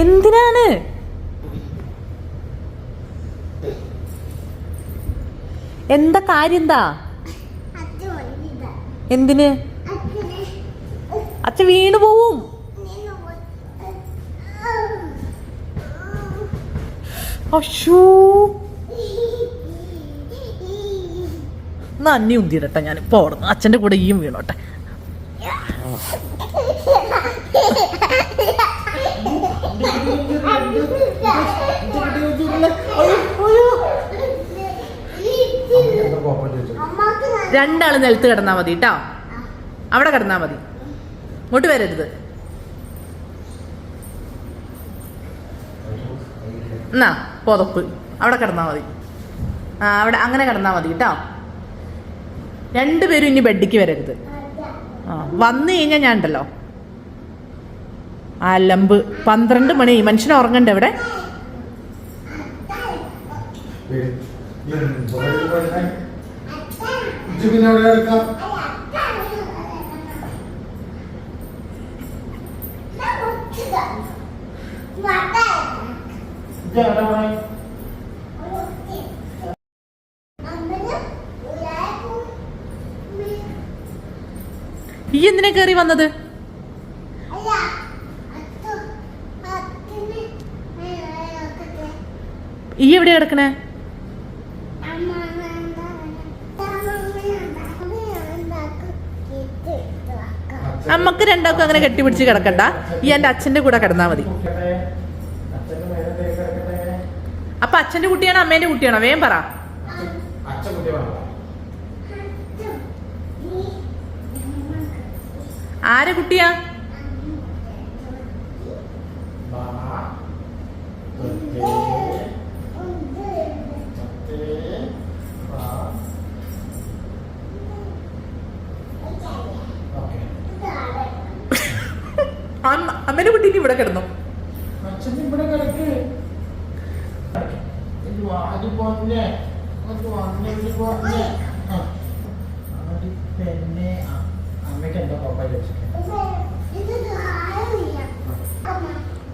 എന്തിനാണ്? എന്താ കാര്യം എന്താ? എന്തിന്? അച്ഛൻ വീണു പോവും. അന്നി ഉന്തിയിടട്ടെ ഞാൻ ഇപ്പോൾ അവിടുന്ന് അച്ഛന്റെ കൂടെ ഈയും വീണോട്ടെ. രണ്ടാൾ നിലത്ത് കിടന്നാ മതി കേട്ടോ അവിടെ കിടന്നാ മതി. ഇങ്ങോട്ട് വരരുത്. എന്നാ പുതപ്പ്. അവിടെ കിടന്നാ മതി. ആ അവിടെ അങ്ങനെ കിടന്നാ മതി കേട്ടോ രണ്ടുപേരും ഇനി ബെഡിക്ക് വരരുത്. ആ വന്നു കഴിഞ്ഞാൽ ഞാൻ ഉണ്ടല്ലോ. ആ ലമ്പ് പന്ത്രണ്ട് മണി. മനുഷ്യനെ ഉറങ്ങണ്ടേ ഇവിടെ പിന്നെ അവിടെ എടുക്കാം ഈ എന്തിനാ കയറി വന്നത്? ഈ എവിടെ കിടക്കണേ? അമ്മയ്ക്ക് രണ്ടാൾക്കും അങ്ങനെ കെട്ടിപ്പിടിച്ച് കിടക്കണ്ട. ഈ എന്റെ അച്ഛന്റെ കൂടെ കിടന്നാ മതി. അച്ഛന്റെ അപ്പൊ അച്ഛന്റെ കുട്ടിയാണോ അമ്മേന്റെ കുട്ടിയാണോ? വേം പറ. ആരെ കുട്ടിയാ ബാ തൊട്ടേ തൊട്ടേ ബാ ഓക്കേ അമ്മ അമ്മേന്റെ കുട്ടി ഇനി ഇവിടെ കിടന്നു അച്ഛൻ ഇവിടെ കിടക്ക് ഇത് വാതി പോന്നെ അത് വന്നെ ഇത് പോന്നെ ആ. ആടി പെണ്ണെ ആ, അമ്മയ്ക്ക് എന്താ കുഴപ്പം കിടന്നു.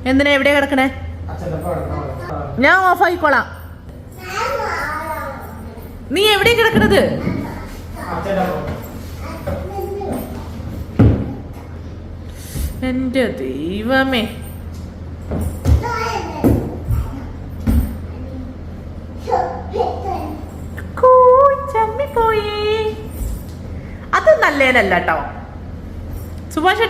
എന്തിനാ എവിടെ കിടക്കണേ? ഞാൻ ഓഫ് ആയിക്കോളാം. നീ എവിടെ കിടക്കണത്? എന്റെ എന്റെ ചമ്മി പോയി അത് നല്ലേനല്ല കേട്ടോ സുഭാഷ്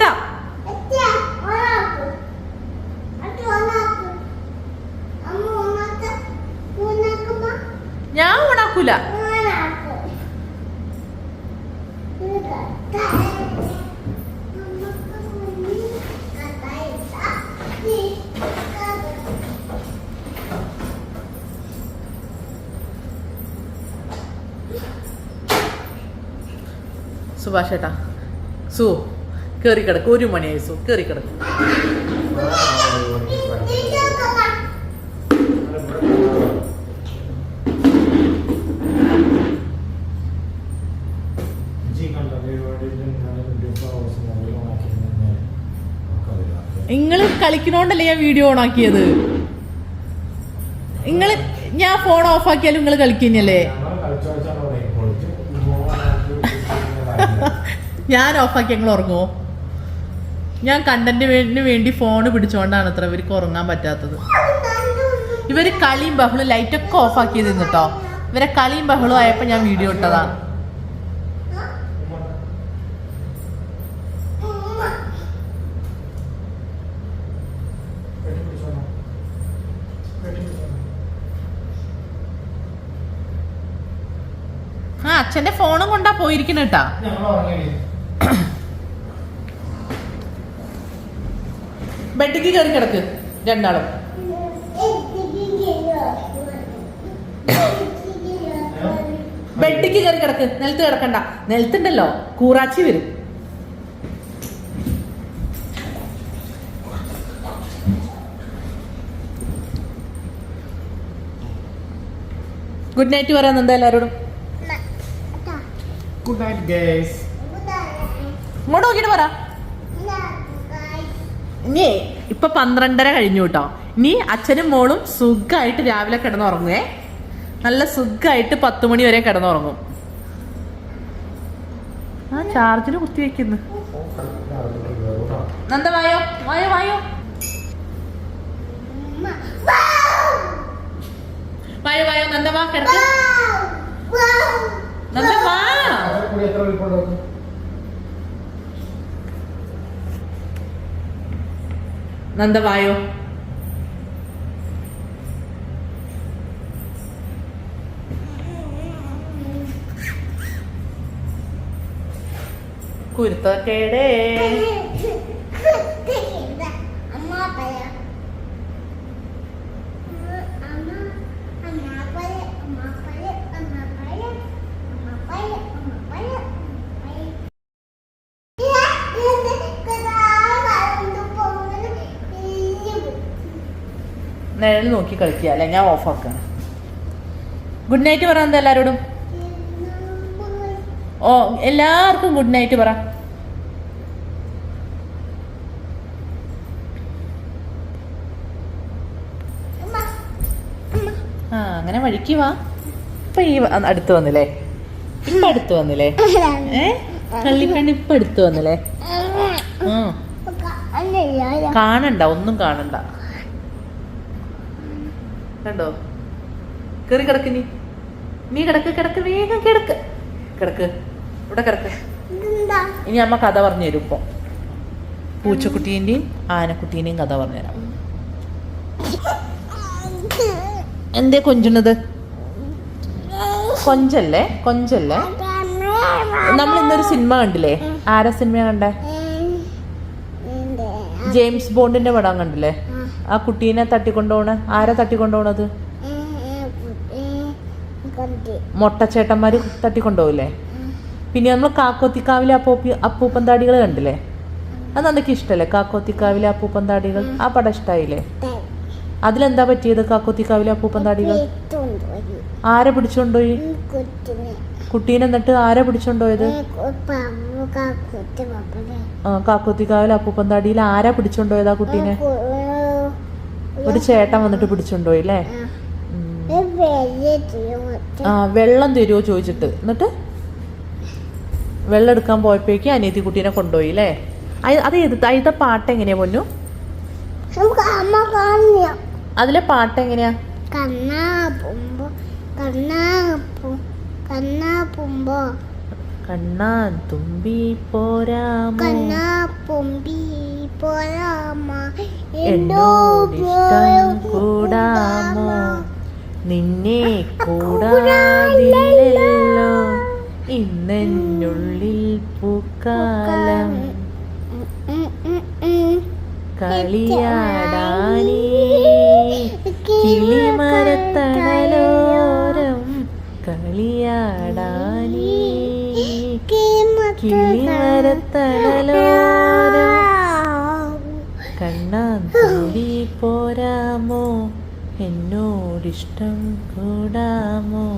ഞാൻ ഓണാക്കൂല സുഭാഷ് ഏട്ടാ സു കയറി കിടക്കും ഒരു മണിയായി സു. കയറി കിടക്കും നിങ്ങൾ കളിക്കണോണ്ടല്ലേ ഞാൻ വീഡിയോ ഓൺ ആക്കിയത് നിങ്ങൾ ഞാൻ ഫോൺ ഓഫ് ആക്കിയാലും നിങ്ങൾ കളിക്കുന്നല്ലേ ഞാൻ ഓഫാക്കി ഞങ്ങൾ ഉറങ്ങുമോ ഞാൻ കണ്ടന്റിന് വേണ്ടി ഫോൺ പിടിച്ചോണ്ടാണ് അത്ര ഇവർക്ക് ഉറങ്ങാൻ പറ്റാത്തത്. ഇവർ കളിയും ബഹളും ലൈറ്റൊക്കെ ഓഫാക്കിയത് കേട്ടോ ഇവരെ കളിയും ബഹളും ആയപ്പോ ഞാൻ വീഡിയോ ഇട്ടതാണ് ആ അച്ഛന്റെ ഫോണും കൊണ്ടാ പോയിരിക്കണ കേട്ടാ ബെഡിക്ക് കയറി കിടക്ക് രണ്ടാളും. ബെഡിക്ക് കയറി കിടക്ക്. നിലത്ത് കിടക്കണ്ട. നിലത്തുണ്ടല്ലോ. കൂറാച്ചി വരും. ഗുഡ് നൈറ്റ് പറയാൻ എന്താ എല്ലാരോടും? ഗുഡ് നൈറ്റ് ഗേസ് ഇങ്ങോട്ട് നോക്കിയിട്ട് പറ. ഇനി ഇപ്പൊ പന്ത്രണ്ടര കഴിഞ്ഞു കേട്ടോ ഇനി അച്ഛനും മോളും സുഖമായിട്ട് രാവിലെ കിടന്നുറങ്ങുവേ. നല്ല സുഖമായിട്ട് പത്ത് മണി വരെ കിടന്നുറങ്ങും. ആ ചാർജിന് കുത്തി വെക്കുന്നു. നന്ദ വായോ? വായോ വായോ? വായോ വായോ നന്ദ വാ കിടക്ക് നന്ദ വാ കൂടി എത്ര വലിപ്പമുണ്ടാവും നന്ദ വായോ കുരുത്തക്കേടേ. നിഴൽ നോക്കി കളിക്കുക അല്ലെ? ഞാൻ ഓഫ് ആക്കാണ് ഗുഡ് നൈറ്റ് പറ എന്താ എല്ലാരോടും? ഓ എല്ലാവർക്കും ഗുഡ് നൈറ്റ് പറ. ആ അങ്ങനെ വഴിക്ക് വാ. ഇപ്പൊ ഈ അടുത്ത് വന്നില്ലേ? ഇപ്പൊ അടുത്ത് വന്നില്ലേ? ഏ? കള്ളിപ്പെണ്ണ് ഇപ്പൊ അടുത്ത് വന്നില്ലേ? കാണണ്ട ഒന്നും കാണണ്ട. കണ്ടോ? കേറി കിടക്ക് നീ നീ കിടക്ക് കിടക്ക് വേഗം കിടക്ക്. കിടക്ക്. ഇവിടെ കിടക്ക്. ഇനി അമ്മ കഥ പറഞ്ഞു തരും ഇപ്പൊ. പൂച്ചക്കുട്ടീന്റെയും ആനക്കുട്ടീന്റെയും കഥ പറഞ്ഞുതരാം എന്തേ കൊഞ്ചുന്നത്? കൊഞ്ചല്ലേ? കൊഞ്ചല്ലേ? നമ്മൾ ഇന്നൊരു സിനിമ കണ്ടില്ലേ? ആരാ സിനിമ കണ്ടേ? ജെയിംസ് ബോണ്ടിന്റെ പടം കണ്ടില്ലേ? ആ കുട്ടീനെ തട്ടിക്കൊണ്ടോണ്? ആരാ തട്ടിക്കൊണ്ടോണത്? മൊട്ടച്ചേട്ടന്മാര് തട്ടിക്കൊണ്ടുപോകില്ലേ പിന്നെ നമ്മൾ കാക്കോത്തിക്കാവിലെ അപ്പൂപ്പി അപ്പൂപ്പന്താടികൾ കണ്ടില്ലേ? അത് നന്നൊക്കെ ഇഷ്ടല്ലേ? കാക്കോത്തിക്കാവിലെ അപ്പൂപ്പന്താടികൾ? ആ പടം ഇഷ്ടായില്ലേ? അതിലെന്താ പറ്റിയത് കാക്കോത്തിക്കാവിലെ അപ്പൂപ്പന്താടികൾ? ആരെ പിടിച്ചോണ്ടോയി? കുട്ടീനെ എന്നിട്ട് ആരെ പിടിച്ചോണ്ടോയത്? ആ, കാക്കോത്തിക്കാവിലെ അപ്പൂപ്പന്താടിയിൽ ആരാ പിടിച്ചോണ്ടോയത് ആ കുട്ടീനെ? ഒരു ചേട്ടൻ വന്നിട്ട് പിടിച്ചുണ്ടോ ഇല്ലേ ആ. വെള്ളം തരുമോ ചോദിച്ചിട്ട്. എന്നിട്ട്? വെള്ളം എടുക്കാൻ പോയപ്പോഴേക്കും അനിയത്തി കുട്ടീനെ കൊണ്ടുപോയി അല്ലേ? അത് ഏത് അതിന്റെ പാട്ട് എങ്ങനെയാ പൊന്നു? അതിലെ പാട്ട് എങ്ങനെയാ? കണ്ണാ കണ്ണാ കണ്ണാ കണ്ണാൻ തുമ്പി പോരാമോ. കണ്ണാ പുമ്പി പോരാമ. എന്നോടിഷ്ടം കൂടാമോ. നിന്നെ കൂടാതില്ലല്ലോ ഇന്നെന്നുള്ളിൽ പൂക്കാലം. കളിയാടാനേ. കിളിമരത്തണലോരം. കളിയാടാനേ. കിളിമരത്തണലോരം കണ്ണാൻ തുമ്പി പോരാമോ? എന്നോടിഷ്ടം കൂടാമോ?